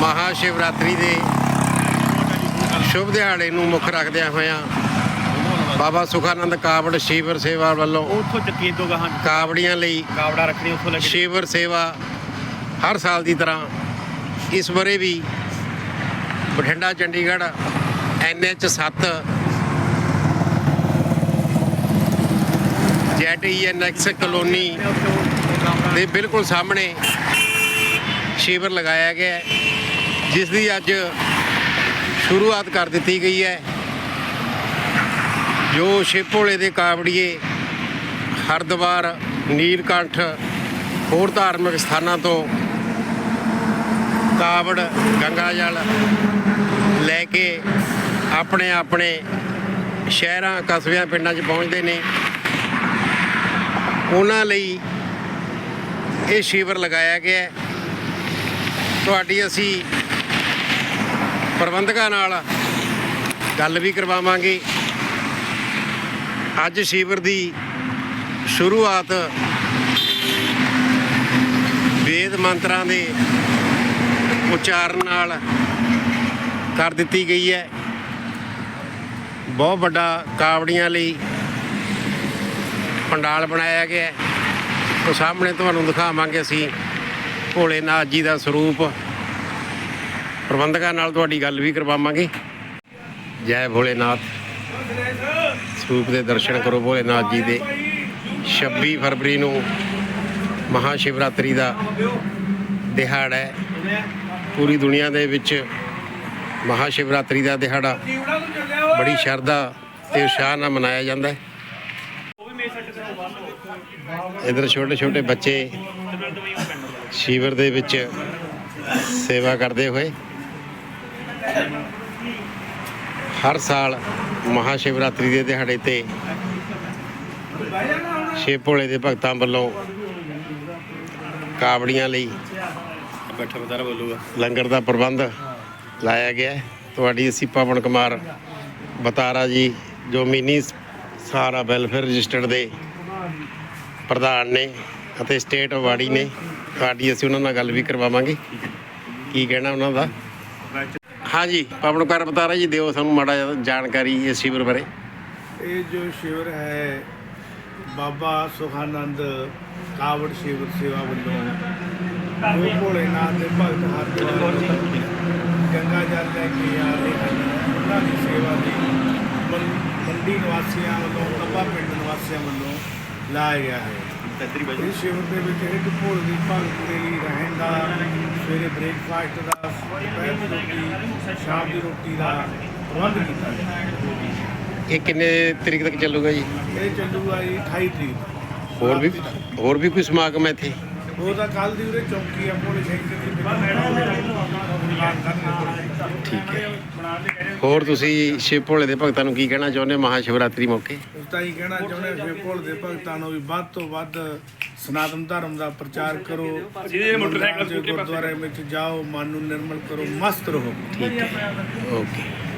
ਮਹਾ ਸ਼ਿਵਰਾਤਰੀ ਦੇ ਸ਼ੁਭ ਦਿਹਾੜੇ ਨੂੰ ਮੁੱਖ ਰੱਖਦਿਆਂ ਹੋਇਆਂ ਬਾਬਾ ਸੁਖਾਨੰਦ ਕਾਵੜ ਸ਼ਿਵਰ ਸੇਵਾ ਵੱਲੋਂ ਉੱਥੋਂ ਚੱਕੀ ਤੋਂ ਗਾਹਾਂ ਕਾਵੜੀਆਂ ਲਈ ਕਾਵੜਾ ਰੱਖਣੀ ਉੱਥੋਂ ਲੈ ਕੇ ਸ਼ਿਵਰ ਸੇਵਾ ਹਰ ਸਾਲ ਦੀ ਤਰ੍ਹਾਂ ਇਸ ਬਾਰੇ ਵੀ Bathinda Chandigarh NH 7 ZENX colony ਦੇ ਬਿਲਕੁਲ ਸਾਹਮਣੇ ਸ਼ਿਵਰ ਲਗਾਇਆ ਗਿਆ ਹੈ। ਜਿਸ ਦੀ ਅੱਜ ਸ਼ੁਰੂਆਤ ਕਰ ਦਿੱਤੀ ਗਈ ਹੈ। ਜੋ ਸ਼ਿਵ ਭੋਲੇ ਦੇ ਕਾਵੜੀਏ ਹਰਦੁਆਰ, ਨੀਲਕੰਠ, ਹੋਰ ਧਾਰਮਿਕ ਸਥਾਨਾਂ ਤੋਂ ਕਾਵੜ ਗੰਗਾ ਜਲ ਲੈ ਕੇ ਆਪਣੇ ਆਪਣੇ ਸ਼ਹਿਰਾਂ, ਕਸਬਿਆਂ, ਪਿੰਡਾਂ 'ਚ ਪਹੁੰਚਦੇ ਨੇ। ਉਹਨਾਂ ਲਈ ਇਹ ਸ਼ਿਵਰ ਲਗਾਇਆ ਗਿਆ ਤੁਹਾਡੀ ਅਸੀਂ ਪ੍ਰਬੰਧਕਾਂ ਨਾਲ ਗੱਲ ਵੀ ਕਰਵਾਵਾਂਗੇ। ਅੱਜ ਸ਼ਿਵਰ ਦੀ ਸ਼ੁਰੂਆਤ ਵੇਦ ਮੰਤਰਾਂ ਦੇ ਉਚਾਰਨ ਨਾਲ ਕਰ ਦਿੱਤੀ ਗਈ ਹੈ। ਬਹੁਤ ਵੱਡਾ ਕਾਵੜੀਆਂ ਲਈ ਪੰਡਾਲ ਬਣਾਇਆ ਗਿਆ ਹੈ। ਉਹ ਸਾਹਮਣੇ ਤੁਹਾਨੂੰ ਦਿਖਾਵਾਂਗੇ ਅਸੀਂ ਭੋਲੇਨਾਥ ਜੀ ਦਾ ਸਰੂਪ। ਪ੍ਰਬੰਧਕਾਂ ਨਾਲ ਤੁਹਾਡੀ ਗੱਲ ਵੀ ਕਰਵਾਵਾਂਗੇ। ਜੈ ਭੋਲੇਨਾਥ। ਸਰੂਪ ਦੇ ਦਰਸ਼ਨ ਕਰੋ ਭੋਲੇਨਾਥ ਜੀ ਦੇ। 26 ਫਰਵਰੀ ਨੂੰ ਮਹਾ ਸ਼ਿਵਰਾਤਰੀ ਦਾ ਦਿਹਾੜਾ ਹੈ। ਪੂਰੀ ਦੁਨੀਆ ਦੇ ਵਿੱਚ ਮਹਾ ਸ਼ਿਵਰਾਤਰੀ ਦਾ ਦਿਹਾੜਾ ਬੜੀ ਸ਼ਰਧਾ ਤੇ ਉਤਸ਼ਾਹ ਨਾਲ ਮਨਾਇਆ ਜਾਂਦਾ ਹੈ। ਇਧਰ ਛੋਟੇ ਛੋਟੇ ਬੱਚੇ ਸ਼ਿਵਰ ਦੇ ਵਿੱਚ ਸੇਵਾ ਕਰਦੇ ਹੋਏ ਹਰ ਸਾਲ ਮਹਾ ਸ਼ਿਵਰਾਤਰੀ ਦੇ ਦਿਹਾੜੇ ਤੇ ਸ਼ਿਵ ਭੋਲੇ ਦੇ ਭਗਤਾਂ ਵੱਲੋਂ ਕਾਵੜੀਆਂ ਲਈ ਬੈਠਾ ਬਤਾਰਾ ਬੋਲੂਗਾ। ਲੰਗਰ ਦਾ ਪ੍ਰਬੰਧ ਲਾਇਆ ਗਿਆ ਤੁਹਾਡੀ ਅਸੀਂ ਪਵਨ ਕੁਮਾਰ ਬਤਾਰਾ ਜੀ ਜੋ ਮਿਨੀ ਸਹਾਰਾ ਵੈਲਫੇਅਰ ਰਜਿਸਟਰਡ ਦੇ ਪ੍ਰਧਾਨ ਨੇ ਅਤੇ ਸਟੇਟ ਅਵਾਰਡੀ ਨੇ ਤੁਹਾਡੀ ਅਸੀਂ ਉਹਨਾਂ ਨਾਲ ਗੱਲ ਵੀ ਕਰਵਾਵਾਂਗੇ। ਕੀ ਕਹਿਣਾ ਉਹਨਾਂ ਦਾ? ਹਾਂਜੀ ਪਵਨ ਕੁਮਾਰ ਬਤਾਰਾ ਜੀ ਦਿਓ ਸਾਨੂੰ ਮਾੜਾ ਜਿਹਾ ਜਾਣਕਾਰੀ ਇਸ ਸ਼ਿਵਰ ਬਾਰੇ। ਇਹ ਜੋ ਸ਼ਿਵਰ ਹੈ, ਬਾਬਾ ਸੁਖਾਨੰਦ ਕਾਵੜ ਸ਼ਿਵਰ ਸੇਵਾ ਵੱਲੋਂ ਜੋ ਭੋਲੇਨਾਥ ਦੇ ਭਗਤ ਹਰਿਦੁਆਰ ਤੋਂ ਗੰਗਾ ਜਲ ਲੈ ਕੇ ਆ ਰਹੇ ਹਨ। ਉਹਨਾਂ ਦੀ ਸੇਵਾ ਲਈ ਮੰਡੀ ਨਿਵਾਸੀਆਂ ਵੱਲੋਂ ਕੱਬਾ ਪਿੰਡ ਨਿਵਾਸੀਆਂ ਵੱਲੋਂ ਲਾਇਆ ਗਿਆ ਹੈ। ਇਸ ਸ਼ਿਵਰ ਦੇ ਵਿੱਚ ਇੱਕ ਭੋਲ ਦੀ ਭਗਤ ਦੇ ਲਈ ਰਹਿਣ ਦਾ ਸਵੇਰੇ ਬ੍ਰੇਕਫਾਸਟ ਦਾ ਦੁਪਹਿਰ ਦੀ ਰੋਟੀ ਸ਼ਾਮ ਦੀ ਰੋਟੀ ਦਾ ਪ੍ਰਬੰਧ ਕੀਤਾ ਗਿਆ। ਹੈ ਇਹ ਕਿੰਨੇ ਤਰੀਕ ਤੱਕ ਚੱਲੂਗਾ ਜੀ? ਇਹ ਚੱਲੂਗਾ ਜੀ 28 ਤਰੀਕ ਹੋਰ ਵੀ ਹੋਰ ਵੀ ਕੋਈ ਸਮਾਗਮ ਹੈ ਇੱਥੇ? ਉਹ ਤਾਂ ਕੱਲ ਦੀ ਉਹਦੇ ਚੌਂਕੀ ਆ ਭੋਲੇ ਸ਼ੰਕਰ ਦੀ। ਠੀਕ ਹੈ। ਹੋਰ ਤੁਸੀਂ ਸ਼ਿਵ ਭੋਲੇ ਦੇ ਭਗਤਾਂ ਨੂੰ ਕੀ ਕਹਿਣਾ ਚਾਹੁੰਦੇ ਹੋ ਮਹਾ ਸ਼ਿਵਰਾਤਰੀ ਮੌਕੇ? ਉਸ ਤਾਂ ਹੀ ਕਹਿਣਾ ਚਾਹੁੰਦੇ ਹਾਂ ਕਿ ਭੋਲੇ ਦੇ ਭਗਤਾਂ ਨੂੰ ਵੀ ਵੱਧ ਤੋਂ ਵੱਧ ਸਨਾਤਨ ਧਰਮ ਦਾ ਪ੍ਰਚਾਰ ਕਰੋ। ਜਿਹਦੇ ਮੋਟਰਸਾਈਕਲ ਗੁਰਦੁਆਰੇ ਵਿੱਚ ਜਾਓ ਮਨ ਨੂੰ ਨਿਰਮਲ ਕਰੋ ਮਸਤ ਰਹੋ। ਠੀਕ ਹੈ। ਓਕੇ।